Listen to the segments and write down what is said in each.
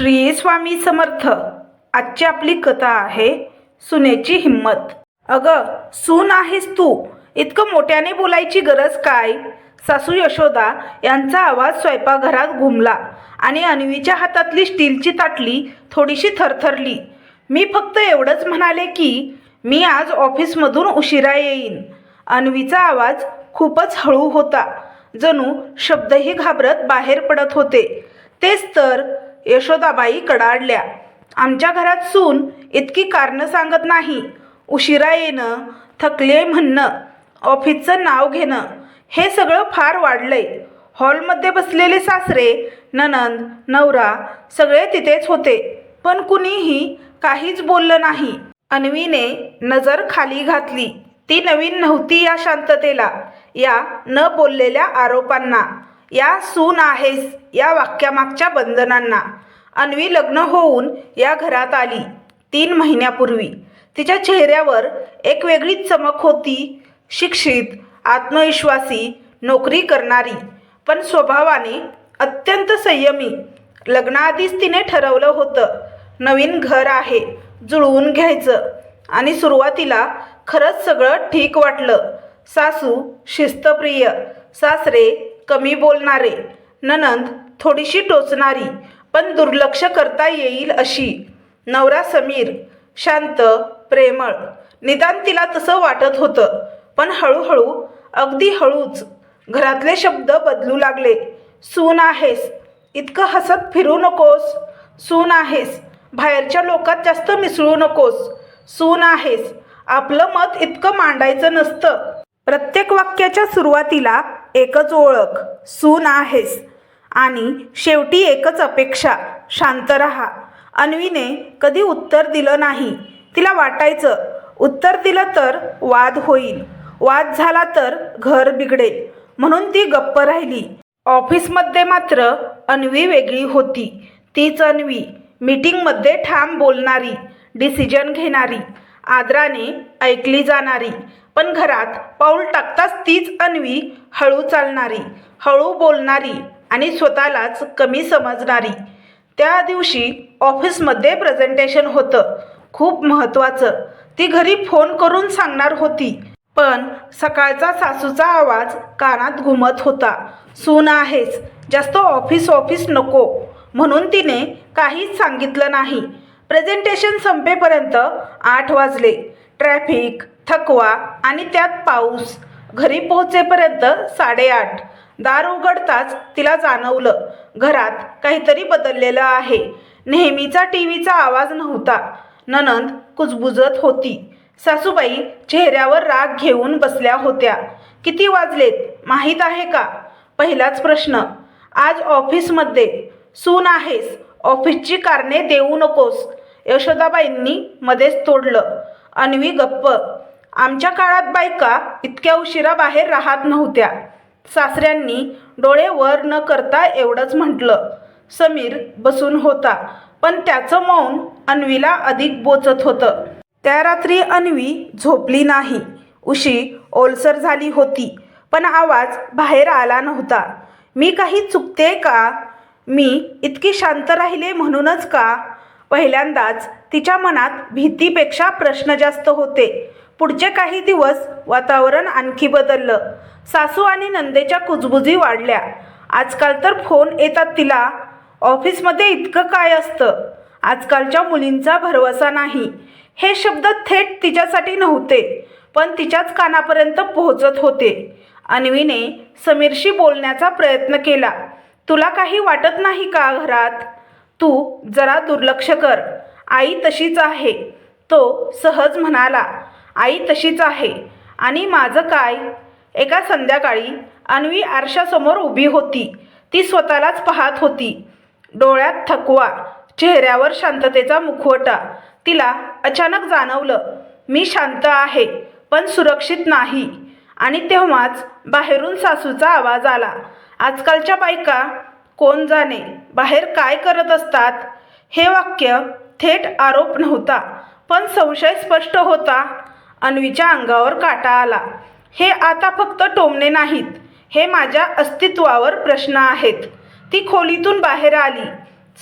श्री स्वामी समर्थ. आजची आपली कथा आहे सुनेची हिंमत. अगं सून आहेस तू. इतकं मोठ्याने बोलायची गरज काय? सासू यशोदा यांचा आवाज स्वयंपाकघरात घुमला आणि अन्वीच्या हातातली स्टीलची ताटली थोडीशी थरथरली. मी फक्त एवढंच म्हणाले की मी आज ऑफिसमधून उशिरा येईन. अन्वीचा आवाज खूपच हळू होता. जणू शब्दही घाबरत बाहेर पडत होते. तेच तर यशोदाबाई कडाडल्या. आमच्या घरात सून इतकी कारणं सांगत नाही. उशिरा येणं थकले म्हणणं ऑफिसचं नाव घेणं हे सगळं फार वाढलंय. हॉलमध्ये बसलेले सासरे ननंद नवरा सगळे तिथेच होते. पण कुणीही काहीच बोललं नाही. अन्वीने नजर खाली घातली. ती नवीन नव्हती या शांततेला या न बोललेल्या आरोपांना. या सून आहेस या वाक्यामागच्या बंधनांना. अन्वी लग्न होऊन या घरात आली. तीन महिन्यापूर्वी. तिच्या चेहऱ्यावर एक वेगळीच चमक होती. शिक्षित आत्मविश्वासी नोकरी करणारी पण स्वभावाने अत्यंत संयमी. लग्नाआधीच तिने ठरवलं होतं नवीन घर आहे जुळवून घ्यायचं. आणि सुरुवातीला खरंच सगळं ठीक वाटलं. सासू शिस्तप्रिय सासरे कमी बोलणारे. ननंद थोडीशी टोचणारी पण दुर्लक्ष करता येईल अशी. नवरा समीर शांत प्रेमळ. निदान तिला तसं वाटत होतं पण हळूहळू अगदी हळूच घरातले शब्द बदलू लागले. सून आहेस. इतकं हसत फिरू नकोस. सून आहेस. बाहेरच्या लोकात जास्त मिसळू नकोस. सून आहेस. आपलं मत इतकं मांडायचं नसतं. प्रत्येक वाक्याच्या सुरुवातीला एकच ओळख सून आहेस. आणि शेवटी एकच अपेक्षा शांत रहा. अन्वीने कधी उत्तर दिलं नाही. तिला वाटायचं उत्तर दिलं तर वाद होईल. वाद झाला तर घर बिघडेल. म्हणून ती गप्प राहिली. ऑफिसमध्ये मात्र अन्वी वेगळी होती. तीच अन्वी मीटिंगमध्ये ठाम बोलणारी डिसिजन घेणारी आदराने ऐकली जाणारी. पण घरात पाऊल टाकताच तीच अन्वी हळू चालणारी हळू बोलणारी आणि स्वतःलाच कमी समजणारी. त्या दिवशी ऑफिसमध्ये प्रेझेंटेशन होतं खूप महत्त्वाचं. ती घरी फोन करून सांगणार होती पण सकाळचा सासूचा आवाज कानात घुमत होता. सून आहेस जास्त ऑफिस ऑफिस नको म्हणून तिने काहीच सांगितलं नाही. प्रेझेंटेशन संपेपर्यंत आठ वाजले. ट्रॅफिक थकवा आणि त्यात पाऊस. घरी पोहोचेपर्यंत साडेआठ. दार उघडताच तिला जाणवलं घरात काहीतरी बदललेलं आहे. नेहमीचा टी व्हीचा आवाज नव्हता. ननंद कुजबुजत होती. सासूबाई चेहऱ्यावर राग घेऊन बसल्या होत्या. किती वाजलेत? माहीत आहे का? पहिलाच प्रश्न. आज ऑफिसमध्ये. सून आहेस. ऑफिसची कारणे देऊ नकोस. यशोदाबाईंनी मध्येच तोडलं. अन्वी गप्प. आमच्या काळात बायका इतक्या उशिरा बाहेर राहत नव्हत्या. सासऱ्यांनी डोळे वर न करता एवढंच म्हटलं. समीर बसून होता पण त्याचं मौन अन्वीला अधिक बोचत होतं. त्या रात्री अन्वी झोपली नाही. उशी ओलसर झाली होती पण आवाज बाहेर आला नव्हता. मी काही चुकते का? मी इतकी शांत राहिले म्हणूनच का? पहिल्यांदाच तिच्या मनात भीतीपेक्षा प्रश्न जास्त होते. पुढचे काही दिवस वातावरण आणखी बदललं. सासू आणि नंदेच्या कुजबुजी वाढल्या. आजकाल तर फोन येतात तिला. ऑफिसमध्ये इतकं काय असतं? आजकालच्या मुलींचा भरवसा नाही. हे शब्द थेट तिच्यासाठी नव्हते पण तिच्याच कानापर्यंत पोहोचत होते. अन्वीने समीरशी बोलण्याचा प्रयत्न केला. तुला काही वाटत नाही का घरात? तू जरा दुर्लक्ष कर. आई तशीच आहे. तो सहज म्हणाला. आई तशीच आहे. आणि माझं काय? एका संध्याकाळी अन्वी आरशासमोर उभी होती. ती स्वतःलाच पाहत होती. डोळ्यात थकवा चेहऱ्यावर शांततेचा मुखवटा. तिला अचानक जाणवलं मी शांत आहे पण सुरक्षित नाही. आणि तेव्हाच बाहेरून सासूचा आवाज आला. आजकालच्या बायका कोण जाणे बाहेर काय करत असतात? हे वाक्य थेट आरोप नव्हता पण संशय स्पष्ट होता. अन्वीच्या अंगावर काटा आला. हे आता फक्त टोमणे नाहीत. हे माझ्या अस्तित्वावर प्रश्न आहेत. ती खोलीतून बाहेर आली.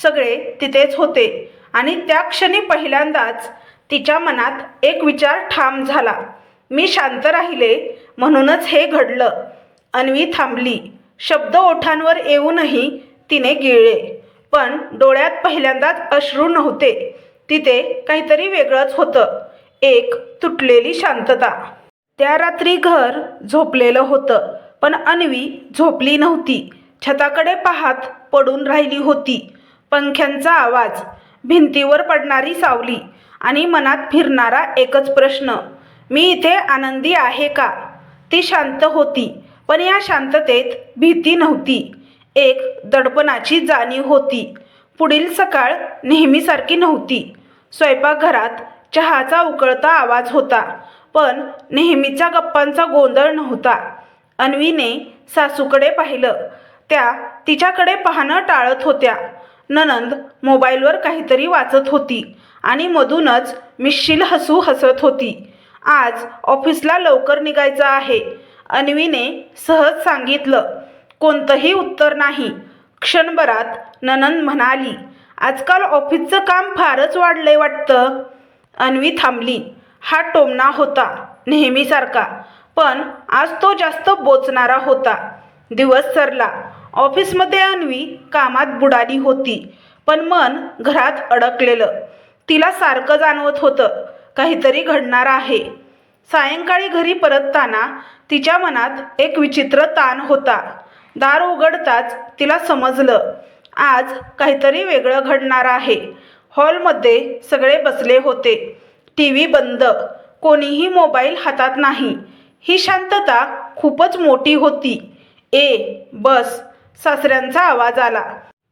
सगळे तिथेच होते. आणि त्या क्षणी पहिल्यांदाच तिच्या मनात एक विचार ठाम झाला. मी शांत राहिले. म्हणूनच हे घडलं अन्वी थांबली. शब्द ओठांवर येऊनही तिने गिळले. पण डोळ्यात पहिल्यांदाच अश्रू नव्हते. तिथे काहीतरी वेगळंच होतं. एक तुटलेली शांतता. त्या रात्री घर झोपलेलं होतं पण अन्वी झोपली नव्हती. छताकडे पाहत पडून राहिली होती. पंख्यांचा आवाज भिंतीवर पडणारी सावली आणि मनात फिरणारा एकच प्रश्न मी इथे आनंदी आहे का? ती शांत होती पण या शांततेत भीती नव्हती. एक दडपणाची जाणीव होती. पुढील सकाळ नेहमीसारखी नव्हती. स्वयंपाकघरात चहाचा उकळता आवाज होता पण नेहमीचा गप्पांचा गोंधळ नव्हता. अन्वीने सासूकडे पाहिलं. त्या तिच्याकडे पाहणं टाळत होत्या. ननंद मोबाईलवर काहीतरी वाचत होती आणि मधूनच मिश्शील हसू हसत होती. आज ऑफिसला लवकर निघायचं आहे अन्वीने सहज सांगितलं. कोणतंही उत्तर नाही. क्षणभरात ननंद म्हणाली आजकाल ऑफिसचं काम फारच वाढलंय वाटतं. अन्वी थांबली. हा टोमणा होता नेहमीसारखा. पण आज तो जास्त बोचणारा होता. दिवस सरला. ऑफिसमध्ये अन्वी कामात बुडाली होती पण मन घरात अडकलेलं. तिला सारखं जाणवत होतं काहीतरी घडणार आहे. सायंकाळी घरी परतताना तिच्या मनात एक विचित्र ताण होता. दार उघडताच तिला समजलं आज काहीतरी वेगळं घडणार आहे. हॉलमध्ये सगळे बसले होते. टी व्ही बंद. कोणीही मोबाईल हातात नाही. ही शांतता खूपच मोठी होती. ए बस. सासऱ्यांचा आवाज आला.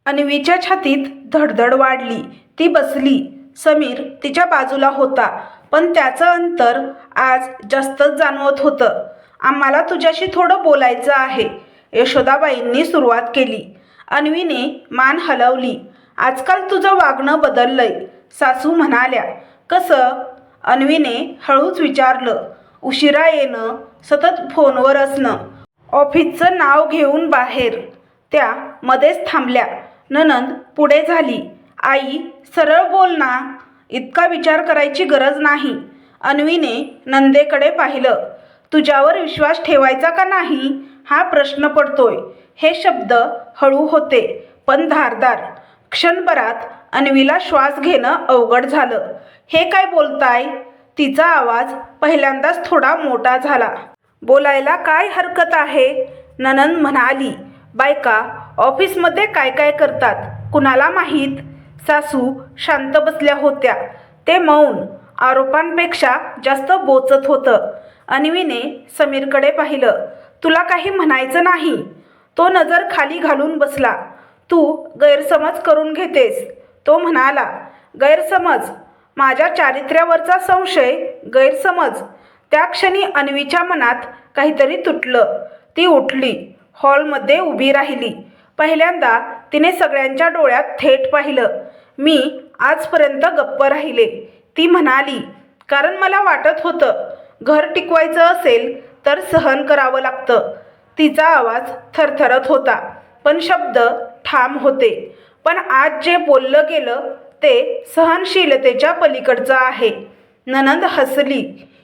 अन्वीच्या छातीत धडधड वाढली. ती बसली. समीर तिच्या बाजूला होता. पण त्याचं अंतर आज जास्तच जाणवत होतं. आम्हाला तुझ्याशी थोडं बोलायचं आहे. यशोदाबाईंनी सुरुवात केली. अन्वीने मान हलवली. आजकाल तुझं वागणं बदललंय. सासू म्हणाल्या कसं? अन्वीने हळूच विचारलं उशिरा येणं सतत फोनवर असणं ऑफिसचं नाव घेऊन बाहेर. त्या मध्येच थांबल्या. ननंद पुढे झाली आई सरळ बोल ना इतका विचार करायची गरज नाही. अन्वीने नंदेकडे पाहिलं तुझ्यावर विश्वास ठेवायचा का नाही? हा प्रश्न पडतोय. हे शब्द हळू होते पण धारदार. क्षणभरात अन्वीला श्वास घेणं अवघड झालं. हे काय बोलताय? तिचा आवाज पहिल्यांदाच थोडा मोठा झाला. बोलायला काय हरकत आहे? ननंद म्हणाली. बायका ऑफिसमध्ये काय काय करतात? कुणाला माहीत? सासू शांत बसल्या होत्या. ते मौन आरोपांपेक्षा जास्त बोचत होतं. अन्वीने समीरकडे पाहिलं. तुला काही म्हणायचं नाही. तो नजर खाली घालून बसला. तू गैरसमज करून घेतेस. तो म्हणाला गैरसमज. माझ्या चारित्र्यावरचा संशय गैरसमज. त्या क्षणी अन्वीच्या मनात काहीतरी तुटलं. ती उठली हॉलमध्ये उभी राहिली. पहिल्यांदा तिने सगळ्यांच्या डोळ्यात थेट पाहिलं. मी आजपर्यंत गप्प राहिले. ती म्हणाली कारण मला वाटत होतं घर टिकवायचं असेल तर सहन करावं लागतं. तिचा आवाज थरथरत होता. पण शब्द ठाम होते. पण आज जे बोललं गेलं ते सहनशीलतेच्या पलीकडचं आहे. ननंद हसली.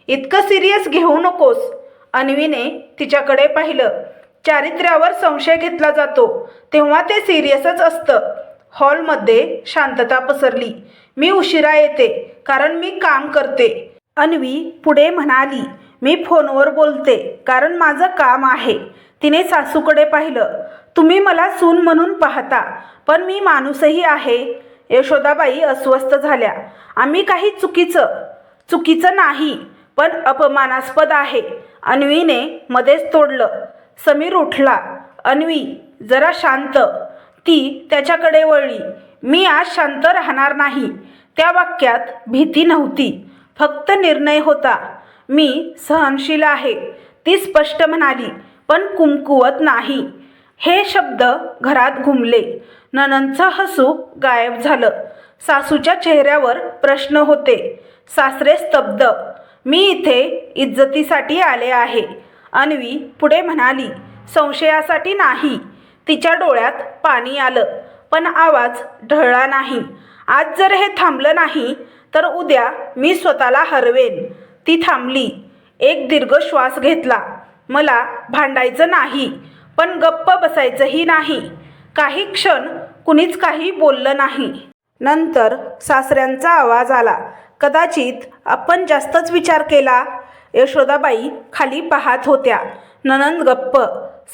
इतकं सिरियस घेऊ नकोस. अन्वीने तिच्याकडे पाहिलं. चारित्र्यावर संशय घेतला जातो. तेव्हा ते सिरियसच असतं. हॉलमध्ये शांतता पसरली. मी उशिरा येते कारण मी काम करते. अन्वी पुढे म्हणाली मी फोनवर बोलते कारण माझं काम आहे. तिने सासूकडे पाहिलं. तुम्ही मला सून म्हणून पाहता पण मी माणूसही आहे. यशोदाबाई अस्वस्थ झाल्या. आम्ही काही चुकीचं चुकीचं नाही पण अपमानास्पद आहे. अन्वीने मध्येच तोडलं. समीर उठला. अन्वी जरा शांत. ती त्याच्याकडे वळली. मी आज शांत राहणार नाही. त्या वाक्यात भीती नव्हती. फक्त निर्णय होता. मी सहनशील आहे. ती स्पष्ट म्हणाली पण कुमकुवत नाही. हे शब्द घरात घुमले. ननंदचं हसू गायब झालं. सासूच्या चेहऱ्यावर प्रश्न होते. सासरे स्तब्ध. मी इथे इज्जतीसाठी आले आहे. अन्वी पुढे म्हणाली संशयासाठी नाही. तिच्या डोळ्यात पाणी आलं. पण आवाज ढळला नाही. आज जर हे थांबलं नाही तर उद्या मी स्वतःला हरवेन. ती थांबली. एक दीर्घ श्वास घेतला. मला भांडायचं नाही. पण गप्प बसायचंही नाही. काही क्षण कुणीच काही बोललं नाही. नंतर सासऱ्यांचा आवाज आला. कदाचित आपण जास्तच विचार केला. यशोदाबाई खाली पाहत होत्या. ननंद गप्प.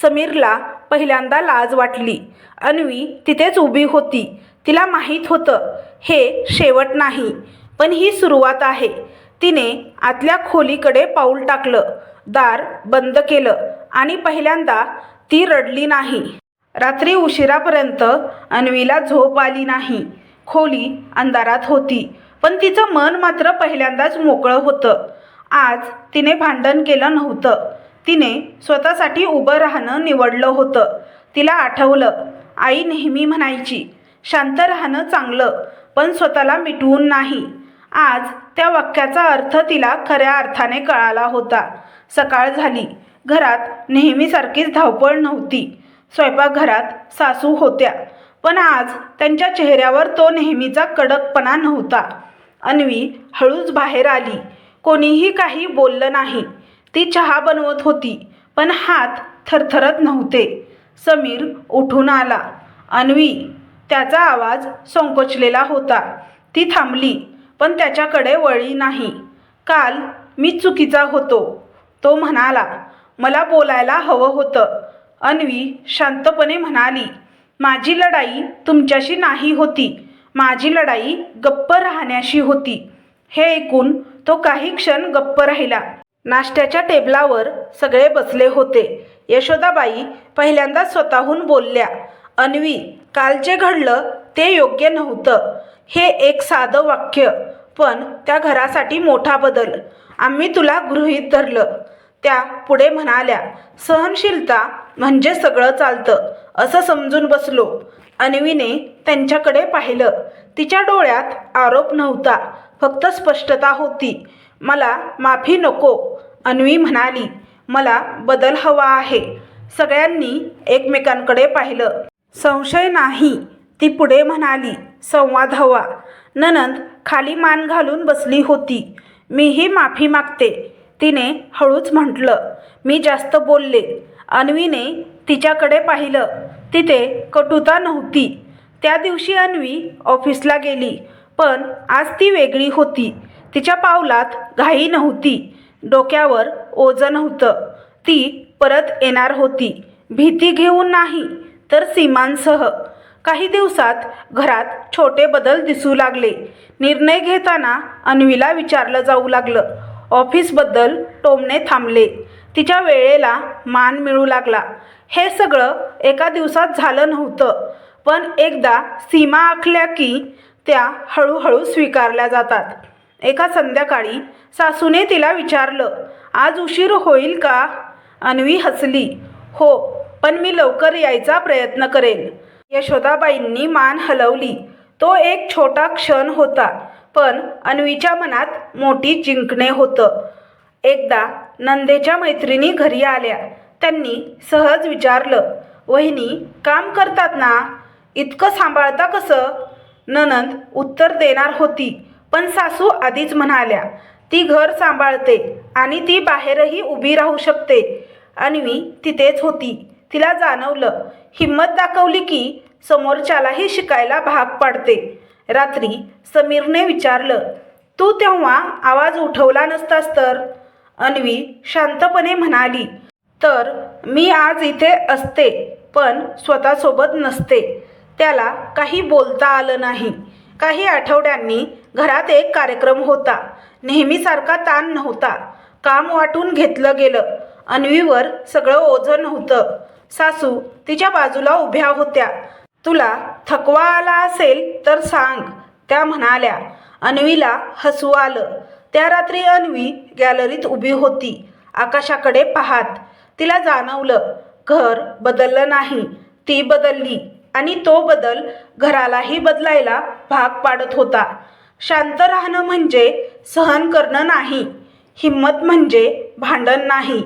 समीरला पहिल्यांदा लाज वाटली. अन्वी तिथेच उभी होती. तिला माहीत होतं. हे शेवट नाही पण ही सुरुवात आहे. तिने आतल्या खोलीकडे पाऊल टाकलं. दार बंद केलं आणि पहिल्यांदा ती रडली नाही. रात्री उशिरापर्यंत अन्वीला झोप आली नाही. खोली अंधारात होती पण तिचं मन मात्र पहिल्यांदाच मोकळं होतं. आज तिने भांडण केलं नव्हतं. तिने स्वतःसाठी उभं राहणं निवडलं होतं. तिला आठवलं आई नेहमी म्हणायची शांत राहणं चांगलं पण स्वतःला मिटवून नाही. आज त्या वाक्याचा अर्थ तिला खऱ्या अर्थाने कळाला होता. सकाळ झाली घरात नेहमीसारखीच धावपळ नव्हती. स्वयंपाकघरात सासू होत्या. पण आज त्यांच्या चेहऱ्यावर तो नेहमीचा कडकपणा नव्हता. अन्वी हळूच बाहेर आली. कोणीही काही बोललं नाही. ती चहा बनवत होती पण हात थरथरत नव्हते. समीर उठून आला. अन्वी त्याचा आवाज संकोचलेला होता. ती थांबली पण त्याच्याकडे वळली नाही. काल मी चुकीचा होतो तो म्हणाला. मला बोलायला हवं होतं. अन्वी शांतपणे म्हणाली माझी लढाई तुमच्याशी नाही होती. माझी लढाई गप्प राहण्याशी होती हे ऐकून तो काही क्षण गप्प राहिला. नाश्त्याच्या टेबलावर सगळे बसले होते. यशोदाबाई पहिल्यांदा स्वतःहून बोलल्या अन्वी काल जे घडलं ते योग्य नव्हतं. हे एक साधं वाक्य पण त्या घरासाठी मोठा बदल. आम्ही तुला गृहीत धरलं. त्या पुढे म्हणाल्या सहनशीलता म्हणजे सगळं चालतं असं समजून बसलो. अन्वीने त्यांच्याकडे पाहिलं. तिच्या डोळ्यात आरोप नव्हता फक्त स्पष्टता होती. मला माफी नको अन्वी म्हणाली. मला बदल हवा आहे. सगळ्यांनी एकमेकांकडे पाहिलं. संशय नाही ती पुढे म्हणाली. संवाद हवा. ननंद खाली मान घालून बसली होती. मीही माफी मागते. तिने हळूच म्हटलं मी जास्त बोलले. अन्वीने तिच्याकडे पाहिलं. तिथे कटुता नव्हती. त्या दिवशी अन्वी ऑफिसला गेली. पण आज ती वेगळी होती. तिच्या पावलात घाई नव्हती. डोक्यावर ओझं नव्हतं. ती परत येणार होती. भीती घेऊन नाही तर सीमांसह. काही दिवसात घरात छोटे बदल दिसू लागले. निर्णय घेताना अन्वीला विचारलं जाऊ लागलं. ऑफिसबद्दल टोमणे थांबले. तिच्या वेळेला मान मिळू लागला. हे सगळं एका दिवसात झालं नव्हतं पण एकदा सीमा आखल्या की त्या हळूहळू स्वीकारल्या जातात. एका संध्याकाळी सासूने तिला विचारलं आज उशीर होईल का? अन्वी हसली. हो पण मी लवकर यायचा प्रयत्न करेन. यशोदाबाईंनी मान हलवली. तो एक छोटा क्षण होता. पण अन्वीच्या मनात मोठी जिंकणे होतं. एकदा नंदेच्या मैत्रिणी घरी आल्या. त्यांनी सहज विचारलं वहिनी काम करतात ना? इतकं सांभाळता कसं? ननंद उत्तर देणार होती पण सासू आधीच म्हणाल्या ती घर सांभाळते आणि ती बाहेरही उभी राहू शकते. अन्वी तिथेच होती. तिला जाणवलं हिंमत दाखवली की समोरच्यालाही शिकायला भाग पाडते. रात्री समीरने विचारलं तू तेव्हा आवाज उठवला नसतास तर? अन्वी शांतपणे म्हणाली तर मी आज इथे असते पण स्वतःसोबत नसते. त्याला काही बोलता आलं नाही. काही आठवड्यांनी घरात एक कार्यक्रम होता. नेहमीसारखा ताण नव्हता. काम वाटून घेतलं गेलं. अन्वीवर सगळं ओझं नव्हतं. सासू तिच्या बाजूला उभ्या होत्या. तुला थकवा आला असेल तर सांग. त्या म्हणाल्या अन्वीला हसू आलं. त्या रात्री अन्वी गॅलरीत उभी होती. आकाशाकडे पाहात. तिला जाणवलं घर बदललं नाही. ती बदलली आणि तो बदल घरालाही बदलायला भाग पाडत होता. शांत राहणं म्हणजे सहन करणं नाही. हिंमत म्हणजे भांडण नाही.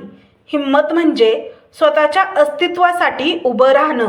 हिंमत म्हणजे स्वतःच्या अस्तित्वासाठी उभं राहणं.